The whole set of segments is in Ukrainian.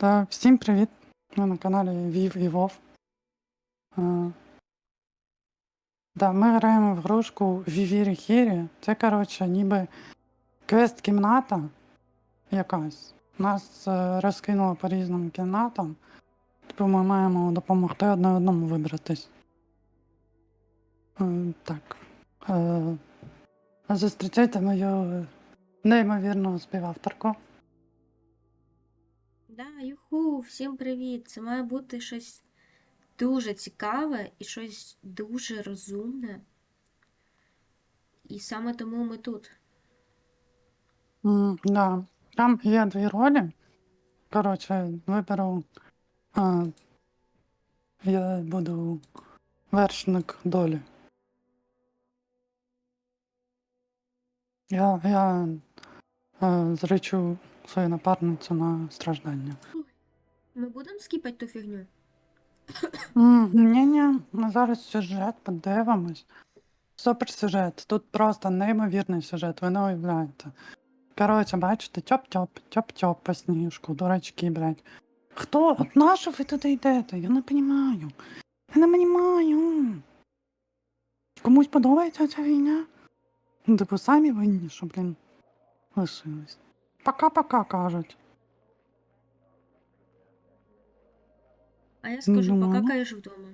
Та всім привіт! Ми на каналі Вів і Вов. Е, Да, ми граємо в грушку Вівірі Хірі. Це, коротше, ніби квест-кімната якась. Нас е, розкинуло по різним кімнатам. Типу ми маємо допомогти одне одному вибратись. Е, Так. Е, Зустрічайте мою неймовірну співавторку. Да, юху, всім привіт! Це має бути щось дуже цікаве і щось дуже розумне. І саме тому ми тут. М, Да. Там є дві ролі. Коротше, виберу. А, я буду вершник долі. Я, я е, зречу свою напарницю на страждання. Ми будемо скіпати ту фігню? Ні-ні, ми зараз сюжет подивимось. Супер сюжет. Тут просто неймовірний сюжет, ви не уявляєте. Коротше, бачите, тьоп-тьоп, тьоп-тьоп по сніжку, дурачки, блядь. Хто? От на що ви туди йдете? Я не розумію. Я не розумію. Комусь подобається ця війна? Типу, самі винні, що, блін, лишились. Пока-пока кажуть. А я скажу, Ну. покакаєш вдома.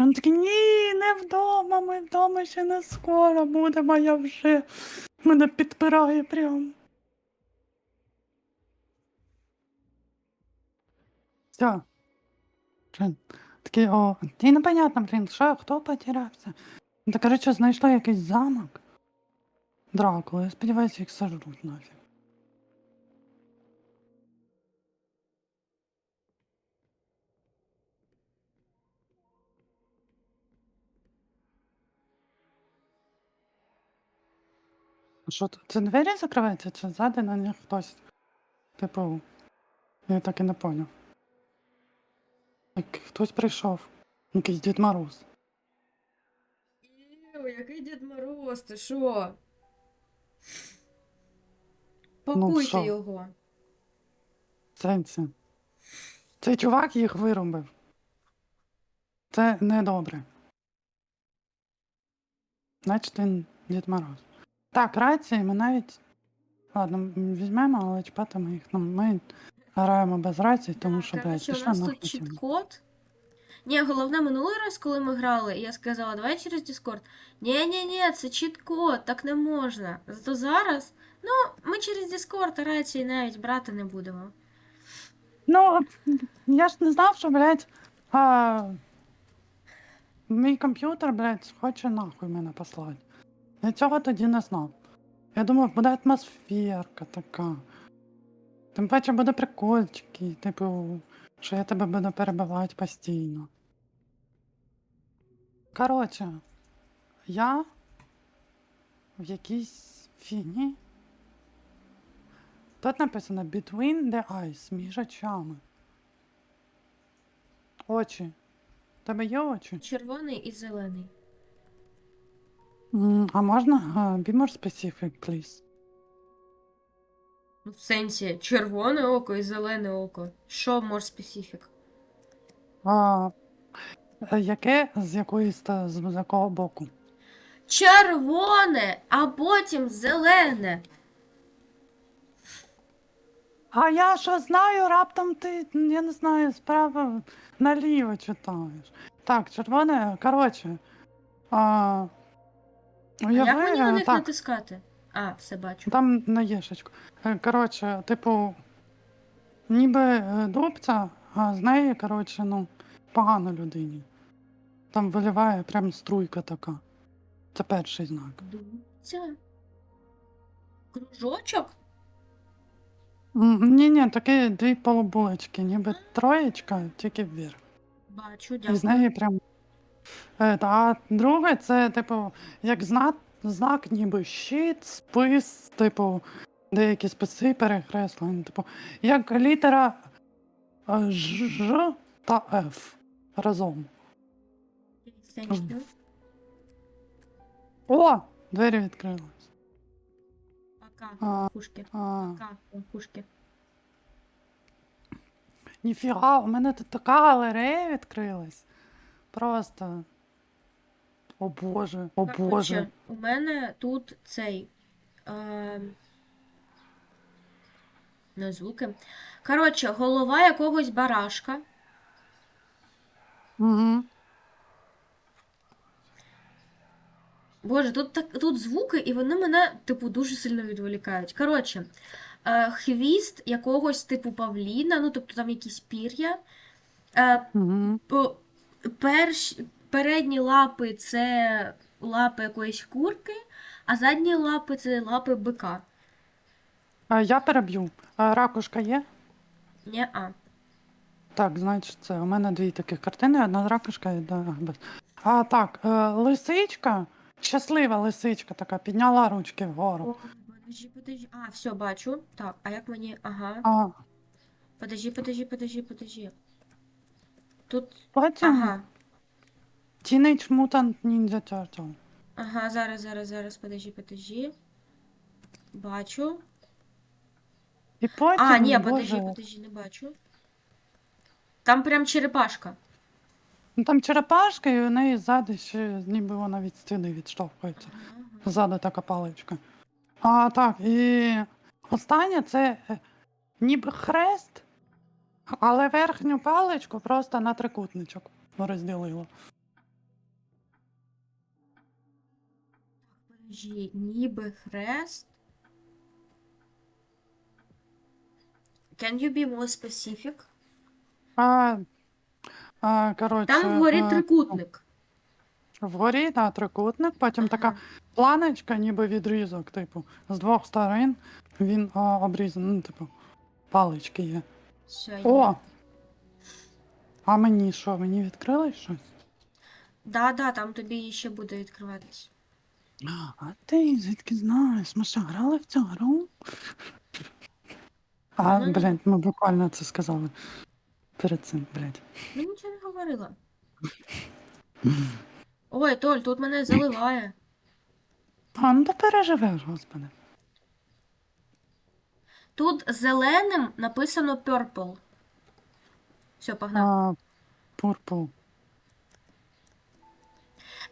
Він такий, ні, не вдома, ми вдома ще не скоро будемо, я вже мене підпирає прям. Все. Блін, такий, о, і непонятно, блін, що, хто потерявся? Та, коротше, знайшли якийсь замок. Дракула, я сподіваюся, їх сожруть нафіг. Що? Це двері закриваються, чи ззади на них хтось? Типу, я так і не поняв. Як хтось прийшов. Якийсь Дід Мороз. Іу, який Дід Мороз, ти що? Пакуйте що? його. Сенсі. Цей чувак їх вирубив. Це недобре. Значить він Дід Мороз. Так, рації ми навіть. Ладно, візьмемо, але чіпати ми їх. Ну, ми граємо без рацій, тому що, блядь, Коротше, у пішла нас нахуй. тут чіт-код. Ні, головне, минулий раз, коли ми грали, я сказала, давай через Discord. ні ні ні це чіт-код, так не можна. Зато зараз, ну, ми через Discord рації навіть брати не будемо. Ну, я ж не знав, що, блядь, а... мій комп'ютер, блядь, хоче нахуй мене послати. Я цього тоді не знав. Я думав, буде атмосферка така. Тим паче буде прикольчики, типу, що я тебе буду перебивати постійно. Коротше, я в якійсь фіні. Тут написано Between the eyes, між очами. Очі. Тебе є очі? Червоний і зелений. М, А можна uh, be more specific, please? Ну, В сенсі, червоне око і зелене око. Що more specific? А, е, яке з якоїсь та з якого боку? Червоне, а потім зелене. А я що знаю, раптом ти, я не знаю, справа наліво читаєш. Так, червоне, коротше. А, А як мені на них так, натискати? А, все бачу. Там на єшечку. Е, Коротше, типу, ніби е, дубця, а з неї, коротше, ну, погано людині. Там виливає прям струйка така. Це перший знак. Дубця. Кружочок? Ні, ні, такі дві полубулечки, ніби троєчка, тільки вверх. Бачу, І з неї прям. Е, А друге, це, типу, як знак, знак ніби щит, спис, типу, деякі списи перекреслені. Типу, як літера е, Ж та Ф разом. О! Двері відкрились. Пока, А, кушки. А, Пока, кушки. Ніфіга, у мене тут така галерея відкрилась. Просто. О Боже, о Боже. Коротше, у мене тут цей. Е... Не звуки. Коротше, голова якогось барашка. Угу. Боже, тут так тут звуки, і вони мене, типу, дуже сильно відволікають. Коротше, е, хвіст якогось типу павліна, ну тобто там якісь пір'я. Е, перш, передні лапи це лапи якоїсь курки, а задні лапи це лапи бика. А, я переб'ю. А, ракушка є? Ня-а. Так, значить, це у мене дві таких картини, одна ракушка і одна без. А так, е, лисичка, щаслива лисичка така, підняла ручки вгору. О, подожди, подожди. А, все, бачу. Так, а як мені. Ага. А Подожди, подожди, подожди, подожди. Тут. потім Ага. Teenage Mutant Ninja Turtle. Ага, зараз, зараз, зараз, подожди, подожди. Бачу. І потім, А, ні, боже, подожди, подожди, не бачу. Там прям черепашка. Ну там черепашка, і у неї ззаду ще ніби вона від стіни відштовхується. Ззаду така паличка. А так, і останнє це е, ніби хрест, але верхню паличку просто на трикутничок розділило. Ніби хрест. Can you be more specific? А, а, коротше, Там вгорі е, трикутник. Вгорі, да, трикутник, потім така планочка, ніби відрізок, типу, з двох сторон він а, обрізаний, ну, типу, палички є. Все, О! А мені що, мені відкрили щось? Да, да, там тобі ще буде відкриватись. А ти звідки знаєш? Ми що, грали в цю гру? А, Ну, блядь, ми буквально це сказали. Перед цим, блядь. Ну нічого не говорила. Ой, Толь, тут мене заливає. А, ну ти переживеш, господи. Тут зеленим написано purple. Все, погнали. А, пурпл.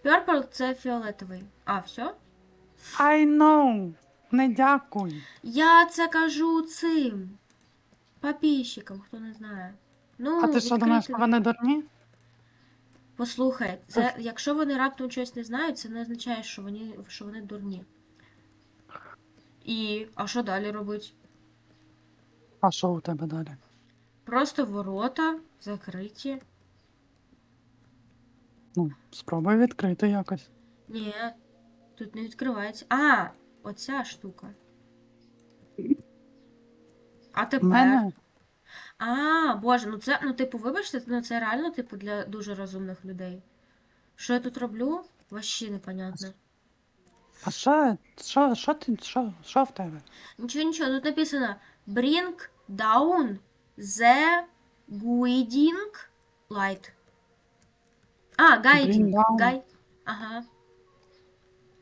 Purple це фіолетовий. А, все? I know. Не дякуй. Я це кажу цим. Папійщикам, хто не знає. Ну, А ти що думаєш, що вони дурні? Послухай, це, якщо вони раптом щось не знають, це не означає, що вони, що вони дурні. І, а що далі робить? А що у тебе далі? Просто ворота закриті. Ну, спробуй відкрити якось. Ні, тут не відкривається. А, оця штука. А тепер. мене А, боже, ну це, ну типу, вибачте, ну це реально, типу, для дуже розумних людей. Що я тут роблю? Вообще непонятно. А що, що, що ти, що, що в тебе? Нічого, нічого, тут написано Bring down the guiding light. А, guiding. down. Guide. Ага.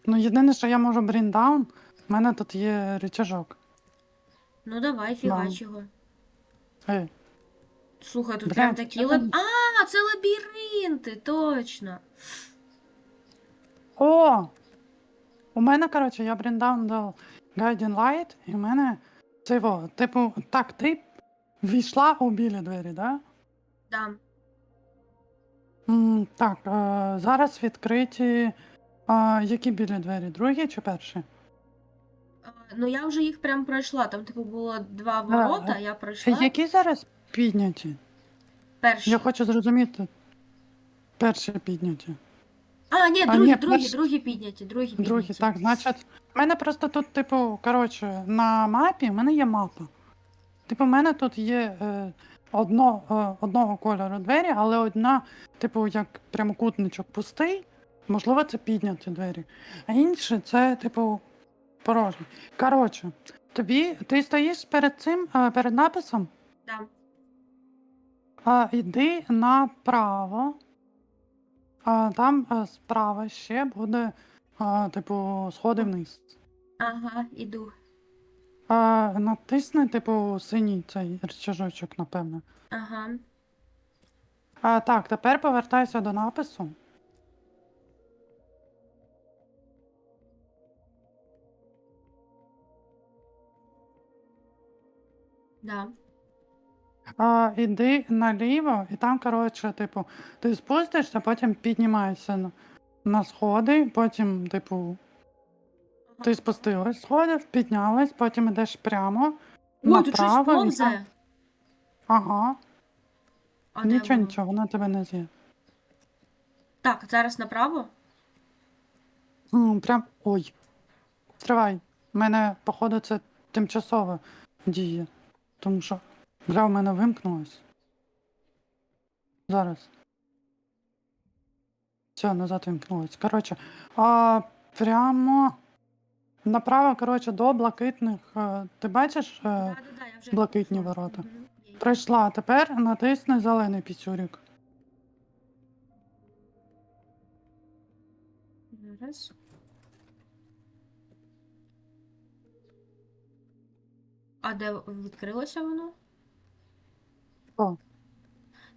Ну, єдине, що я можу бріндаун, в мене тут є рычажок. Ну давай, фігач його. Ей, Слухай, тут Блядь, прям такі це лаб... там- А, це лабіринти, точно. О! У мене, коротше, я бріндаун дав Guiding Light, і в мене це во, типу, так, ти війшла у білі двері, да? Да. М, так, е, зараз відкриті. А, які білі двері? Другі чи перші? А, Ну я вже їх прям пройшла. Там, типу, було два А, ворота, я пройшла. Які зараз підняті? Перші. Я хочу зрозуміти. Перші підняті. А, ні, А, другі, ні, другі, перші. другі підняті, другі підняті. Другі, так, значить, в мене просто тут, типу, коротше, на мапі в мене є мапа. Типу, в мене тут є е, одно, е, одного кольору двері, але одна, типу, як прямокутничок пустий. Можливо, це підняті двері. А інші це, типу, порожні. Коротше, тобі ти стоїш перед цим, е, перед написом, Да. а, йди направо. А, там е, справа ще буде, а, типу, сходи вниз. Ага, іду. А, натисни, типу, синій цей рычажочок, напевно. Ага. А, так, тепер повертайся до напису. Да. А, іди наліво, і там, коротше, типу, ти спустишся, потім піднімаєшся на, на сходи, потім, типу, ти спустилась сходи, піднялась, потім йдеш прямо, Ой, тут щось направо. і там-. Ага, А нічого, воно? нічого, воно тебе не з'є. Так, зараз направо. М, Прям. Ой. Стривай. У мене, походу, це тимчасово діє. Тому що гра в мене вимкнулась. Зараз. Все, назад вимкнулась. Коротше, а, прямо направо, коротше, до блакитних. е, Ти бачиш? е, Да-да-да, я вже блакитні пішла. ворота. Мгм, є. Прийшла. Тепер натисни зелений пісюрік. Зараз. А де відкрилося воно? О.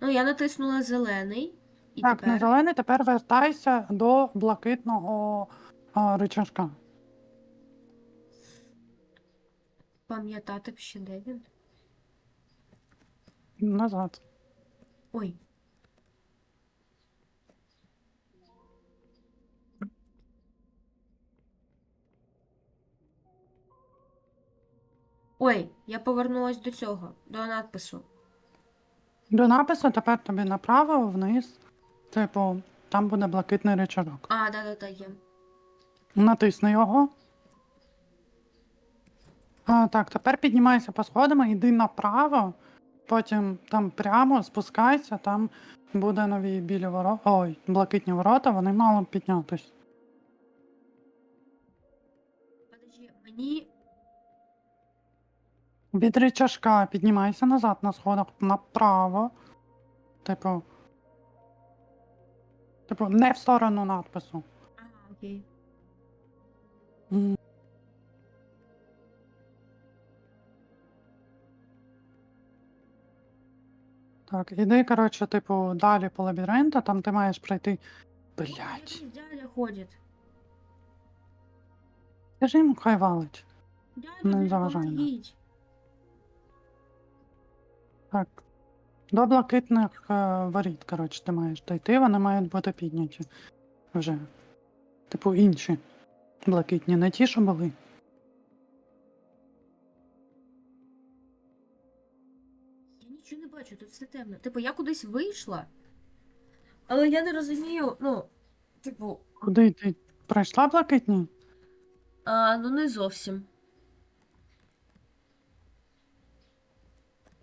Ну, я натиснула зелений. І так, тепер. на зелений тепер вертайся до блакитного а, рычажка. Пам'ятати б ще де він. Назад. Ой. Ой, я повернулась до цього, до надпису. До напису тепер тобі направо, вниз. Типу, там буде блакитний рычажок. А, да-да-да, є. Натисни його. А, так, тепер піднімайся по сходам, йди направо, потім там прямо спускайся, там буде нові білі ворота. Ой, блакитні ворота, вони мало піднятись. Подожди, мені. Від рычажка піднімайся назад на сходах направо. Типу. Типу, не в сторону надпису. Ага, окей. М. Так, іди, коротше, типу, далі по лабіринту, там ти маєш пройти. Блять. Який Дядя ходить. Скажи йому, хай валить. Дядя, Не заважай нам. допомогіть. Так. До блакитних е, воріт, коротше, ти маєш дойти, вони мають бути підняті. Вже. Типу, інші. Блакитні, не ті, що були. Я нічого не бачу, тут все темно. Типу, я кудись вийшла. Але я не розумію, ну, типу, Куди ти? Пройшла блакитні? а, ну не зовсім.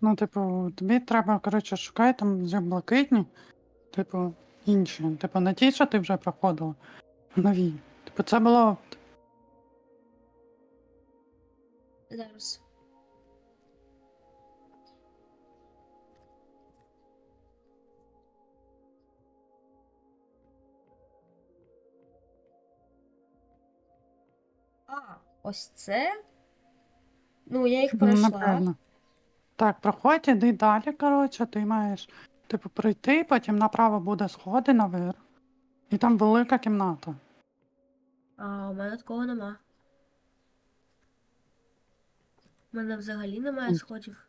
Ну, типу, тобі треба, коротше, шукай там вже блакитні, типу, інші. Типу, не ті, що ти вже проходила. Нові. Типу, це було. Зараз. А, ось це? Ну, я їх ну, пройшла. Напевно. Так, проходь, іди далі, коротше, ти маєш, типу, пройти, потім направо буде сходи наверх. І там велика кімната. А у мене такого нема. У мене взагалі немає сходів.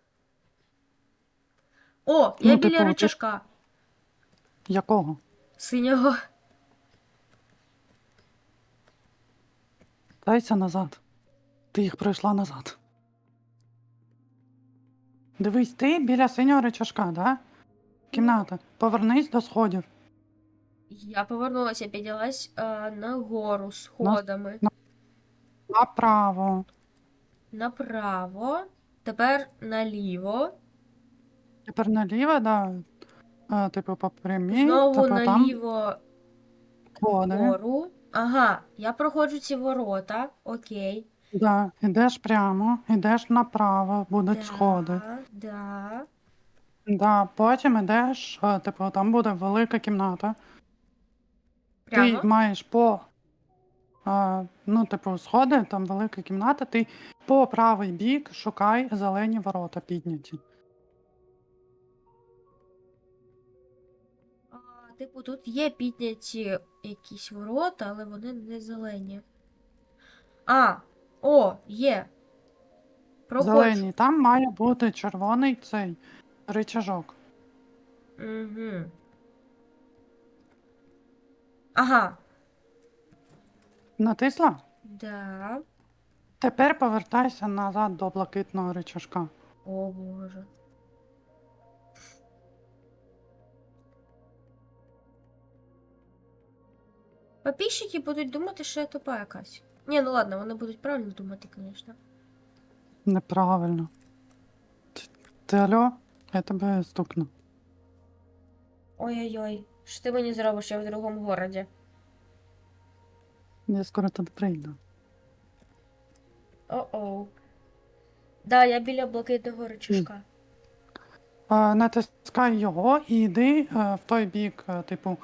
О, я Ну, біля типу, ти- рычажка. Якого? Синього. Дайся назад. Ти їх пройшла назад. Дивись, ти біля синього речашка, да? Кімната. Повернись до сходів. Я повернулася, піднялась е, нагору сходами. Направо. Направо. Тепер наліво. Тепер наліво, да. А, типу, по прямій, Знову типу, там наліво сходи. вгору. Ага, я проходжу ці ворота. Окей. Да. Ідеш прямо, ідеш направо, будуть сходи. Да, да. Да. Потім ідеш, а, типу, там буде велика кімната. Прямо. Ти маєш по А, ну, типу, сходи, там велика кімната, ти по правий бік шукай зелені ворота підняті. А, типу, тут є підняті якісь ворота, але вони не зелені. А, о, є. Проходжу. Зелені. Там має бути червоний цей рычажок. Угу. Ага, Натисла? да. Тепер повертайся назад до блакитного рычажка. О боже. Подписчики будуть думати, що я тупа якась. Ні, ну ладно, вони будуть правильно думати, звісно. Неправильно. Ти, ти алло? Я тебе стукну. Ой-ой-ой, що ти мені зробиш, я в другому городі. Я скоро туди прийду. О-оу. Да, я біля блакитного рычажка. Е, натискай його і йди е, в той бік, е, типу,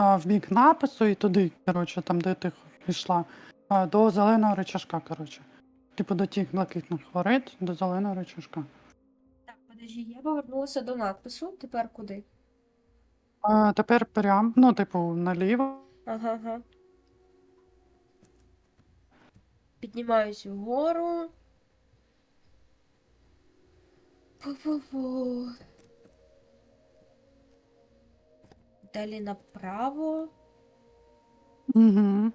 е, в бік напису і туди, коротше, там, де ти йшла, до зеленого рычажка, коротше. Типу до тих блакитних воріт, до зеленого рычажка. Так, подожди, я повернулася до надпису. Тепер куди? Е, тепер прям, ну, типу, наліво. Ага, ага. Піднімаюсь вгору. Пу-пу-пу. Далі направо. Угу.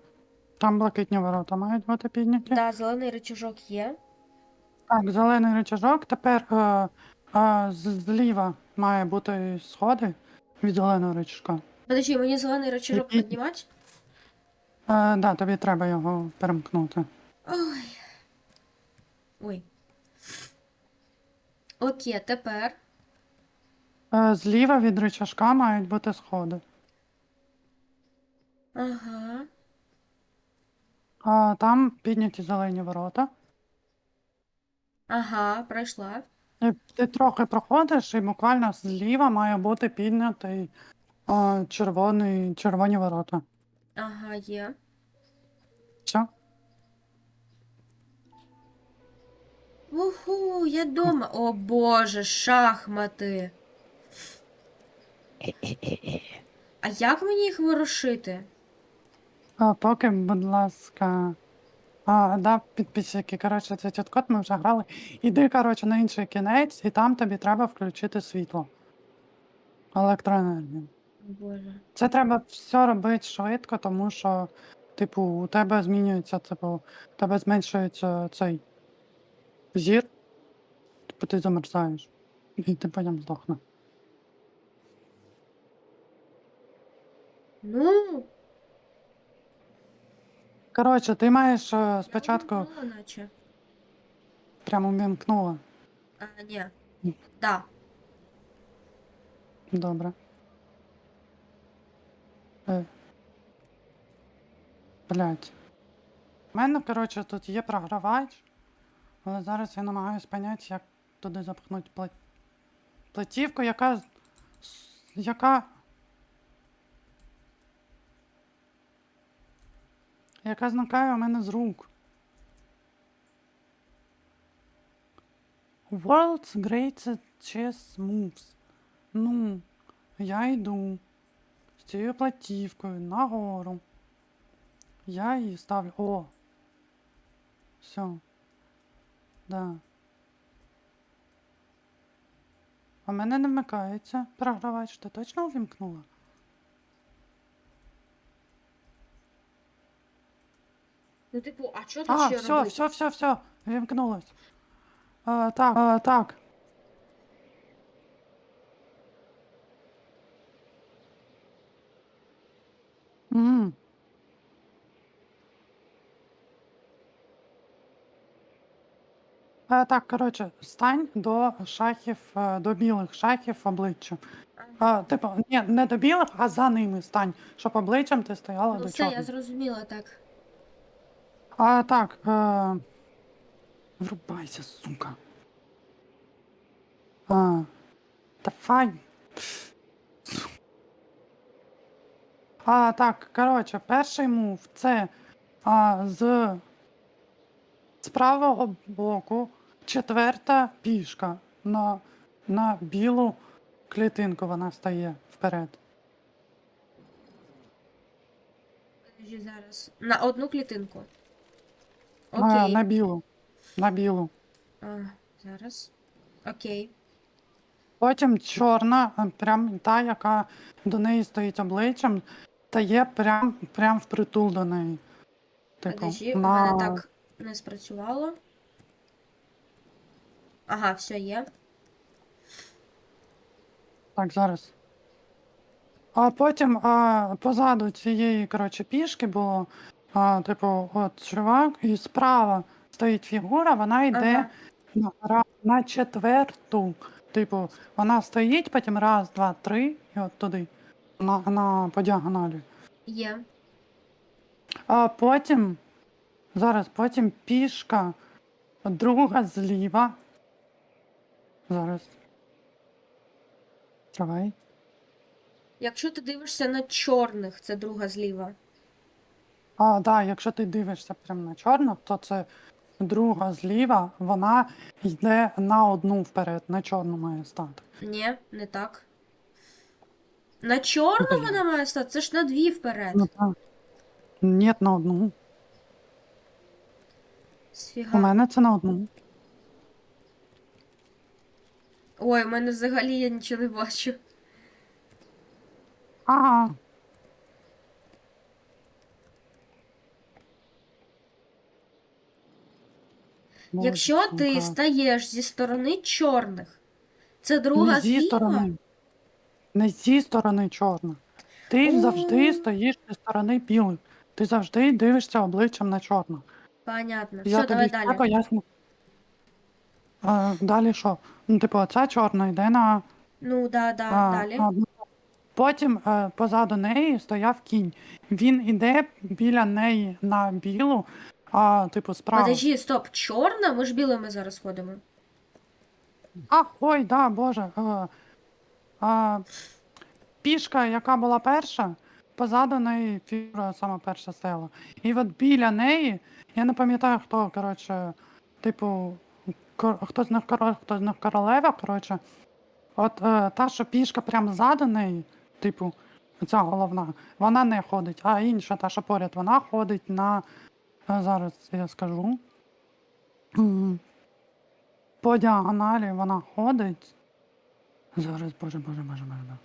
Там блакитні ворота мають бути підняті. Да, зелений рычажок є. Так, зелений рычажок. Тепер е, е, з- зліва має бути сходи від зеленого рычажка. Подожди, мені зелений рычажок Який? піднімати? Е, да, тобі треба його перемкнути. Ой. Ой. Окей, тепер. Е, зліва від рычажка мають бути сходи. Ага. А, там підняті зелені ворота. Ага, пройшла. І ти трохи проходиш, і буквально зліва має бути піднятий а, червоний, червоні ворота. Ага, є. Все? Уху, я дома. О боже, шахмати. А як мені їх ворушити? А, поки, будь ласка. А, да, підписчики, коротше, цей чат-код ми вже грали. Іди, коротше, на інший кінець, і там тобі треба включити світло. Електроенергію. Боже. Це треба все робити швидко, тому що, типу, у тебе змінюється, типу, у тебе зменшується цей зір, типу ти замерзаєш. І ти потім здохне. Ну, Коротше, ти маєш е, спочатку увімкнула наче. прямо увімкнула. А, ні. Ні. Да. Добре. Е. Блять. У мене, коротше, тут є програвач, але зараз я намагаюся поняти, як туди запхнути пла... платівку, яка. з- яка. Яка зникає у мене з рук. World's Greatest Chess Moves. Ну, я йду з цією платівкою нагору. Я її ставлю. О! Все. Да. А мене не вмикається програвач. Ти точно увімкнула? Ну, типу, а що тут А, ще все, робити? все, все, все. Вімкнулось. А, так, а, так. М. Е, так, коротше, стань до шахів, е, до білих шахів обличчям. Ага. А, типу, ні, не до білих, а за ними стань, щоб обличчям ти стояла Ну, до все, я зрозуміла так. А, так, е... врубайся, сука. А, давай. А, так, коротше, перший мув це а, з, з правого боку четверта пішка на, на білу клітинку вона стає вперед. Зараз. На одну клітинку. На, Окей. на білу. На білу. А, зараз. Окей. Потім чорна, а, прям та, яка до неї стоїть обличчям, стає прям, прям впритул до неї. Типу, Подожди, у на... мене так не спрацювало. Ага, все є. Так, зараз. А потім а, позаду цієї, коротше, пішки було, а, типу, от чувак, і справа стоїть фігура, вона йде Ага. на, на четверту. Типу, вона стоїть, потім раз, два, три, і от туди, на, на по діагоналі. Є. А потім, зараз, потім пішка, друга зліва. Зараз. Тривай. Якщо ти дивишся на чорних, це друга зліва. А, да, якщо ти дивишся прямо на чорну, то це друга зліва, вона йде на одну вперед, на чорну має стати. Ні, не так. На чорну Блін. вона має стати, це ж на дві вперед. Ну так. Ні, на одну. У Сфіга. мене це на одну. Ой, у мене взагалі я нічого не бачу. Ага. Якщо ти стаєш зі сторони чорних, це друга не зі сторони. Не зі сторони чорна. Ти О. завжди стоїш зі сторони білих. Ти завжди дивишся обличчям на чорну. Понятно. Я Все, давай тобі все далі. поясню. А, далі що? Ну, типу, оця чорна йде на. Ну, да, да, а, далі. одну. Потім е, позаду неї стояв кінь. Він іде біля неї на білу, а, типу, справа. Подожди, стоп, чорна? Ми ж білими зараз ходимо. А, ой, да, боже. Е, а, пішка, яка була перша, позаду неї фігура сама перша стояла. І от біля неї, я не пам'ятаю, хто, коротше, типу, кор- хто з них король, хто з них королева, коротше. От е, та, що пішка прямо ззаду неї, типу, ця головна, вона не ходить, а інша, та, що поряд, вона ходить на. Е, зараз я скажу. По діагоналі вона ходить. Зараз, боже, боже, боже, боже. боже.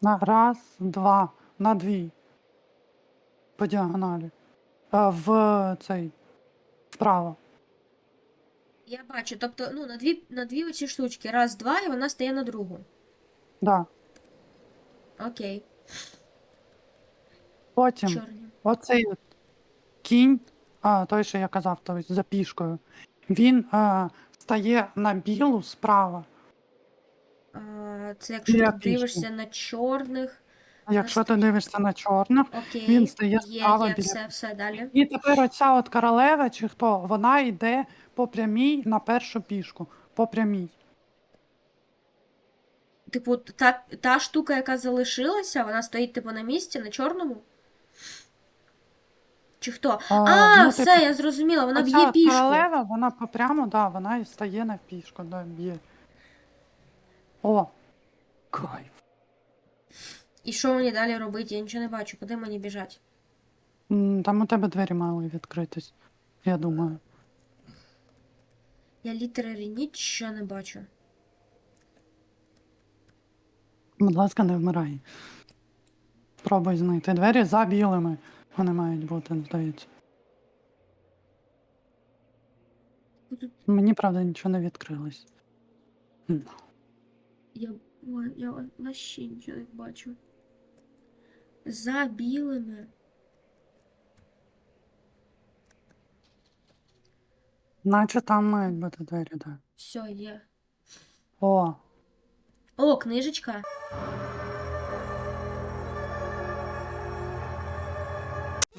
На раз, два, на дві. По діагоналі. В цей. Вправо. Я бачу, тобто, ну, на дві, на дві оці штучки. Раз, два, і вона стає на другу. Да. Окей. Потім Чорні. оцей от кінь, а, той, що я казав, той за пішкою, він а, стає на білу справа. А, це якщо Біля ти пішки. дивишся на чорних. А Якщо ти дивишся на чорних, Окей. Він стає є, справа є, біля- все, все далі. і тепер оця от королева чи хто, вона йде по прямій на першу пішку. По прямій. Типу, та, та штука, яка залишилася, вона стоїть, типу, на місці, на чорному? Чи хто? А, А, ну, все, типу, я зрозуміла, вона Оця б'є от пішку. королева, вона по прямо, да, вона і стає на пішку, да, б'є. О! Кайф. І що мені далі робити? Я нічого не бачу. Куди мені біжать? М, Там у тебе двері мали відкритись, я думаю. Я літерарі нічого не бачу. Будь ласка, не вмирай. Спробуй знайти двері за білими. Вони мають бути, здається. Мені, правда, нічого не відкрилось. М. Я, ой, я вообще нічого не бачу. За білими. Наче там мають бути двері, так. Все, є. О, О, книжечка.